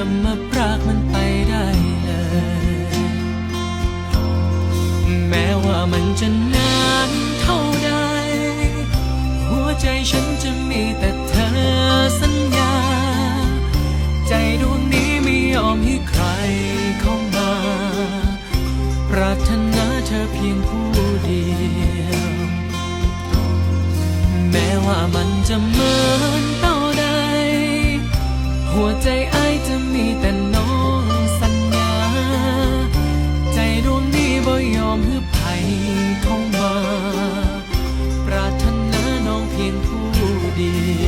จะมาพรากมันไปได้เลย แม้ว่ามันจะนานเท่าใด หัวใจฉันจะมีแต่เธอสัญญา ใจดวงนี้ไม่ยอมให้ใครเข้ามา ปรารถนาเธอเพียงผู้เดียว แม้ว่ามันจะเหมือนเต่าใดหัวใจไอจะีแต่น้องสัญญา ใจดวงนี้บ่ยอมให้ภัยเข้ามา ปรารถนาน้องเพียงผู้เดียว